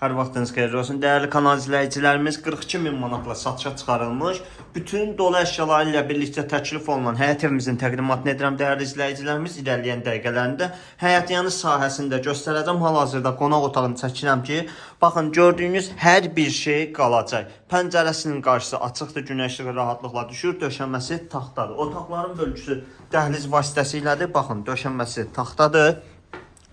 Hər vaxtınız xeyirli olsun. Dəyərli kanal izləyicilərimiz 42 min manatla satışa çıxarılmış. Bütün dolu əşyaları ilə birlikdə təklif olunan həyət evimizin təqdimatını edirəm dəyərli izləyicilərimiz. İrəliyən dəqiqələrində həyət yanı sahəsində göstərəcəm. Hal-hazırda qonaq otağını çəkirəm ki, baxın gördüyünüz hər bir şey qalacaq. Pəncərəsinin qarşısı açıqdır, günəş işığı rahatlıqla düşür. Döşəməsi taxtadır. Otaqların bölgüsü dəhliz vasitəsilədir. Baxın, döşəməsi taxtadır.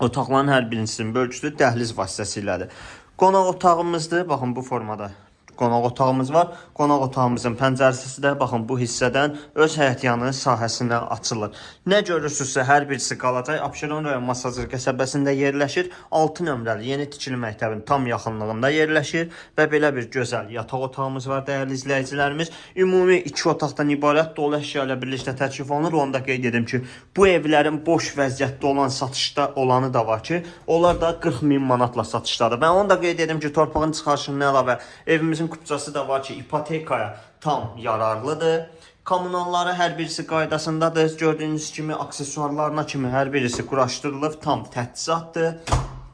Otaqların hər birisinin bölgüsü dəhliz vasitəsilədir. Qonaq otağımızdır. Baxın bu formada qonaq otağımız var. Qonaq otağımızın pəncərəsi də baxın bu hissədən öz həyətyanı sahəsinə açılır. Nə görürsünüzsə hər birisi qalacaq. Abşeron rayon Masazır qəsəbəsində yerləşir. 6 nömrəli yeni tikili məktəbin tam yaxınlığında yerləşir və belə bir gözəl yataq otağımız var dəyərli izləyicilərimiz. Ümumi 2 otaqdan ibarət dolu əşya ilə birlikdə təklif olunur. Onu da qeyd edim ki, bu evlərin boş vəziyyətdə olan satışda olanı da var ki, onlar da 40 min manatla satışdadır. Ben onu da qeyd edim ki, torpağın çıxarışından əlavə evimizin kupçası da var ki, ipotekaya tam yararlıdır. Kommunalları hər birisi qaydasındadır. Gördüyünüz kimi aksesuarlarına kimi hər birisi quraşdırılıb, tam təchizatdır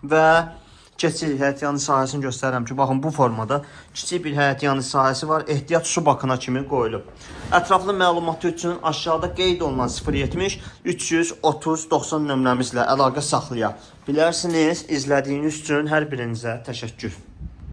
və keçirik həyətyanı sahəsini göstərirəm ki, baxın bu formada kiçik bir həyətyanı sahəsi var. Ehtiyat su bakına kimi qoyulub. Ətraflı məlumatı üçün aşağıda qeyd olunan 070 330 90 nömrəmizlə əlaqə saxlaya bilərsiniz. İzlədiyiniz üçün hər birinizə təşəkkür.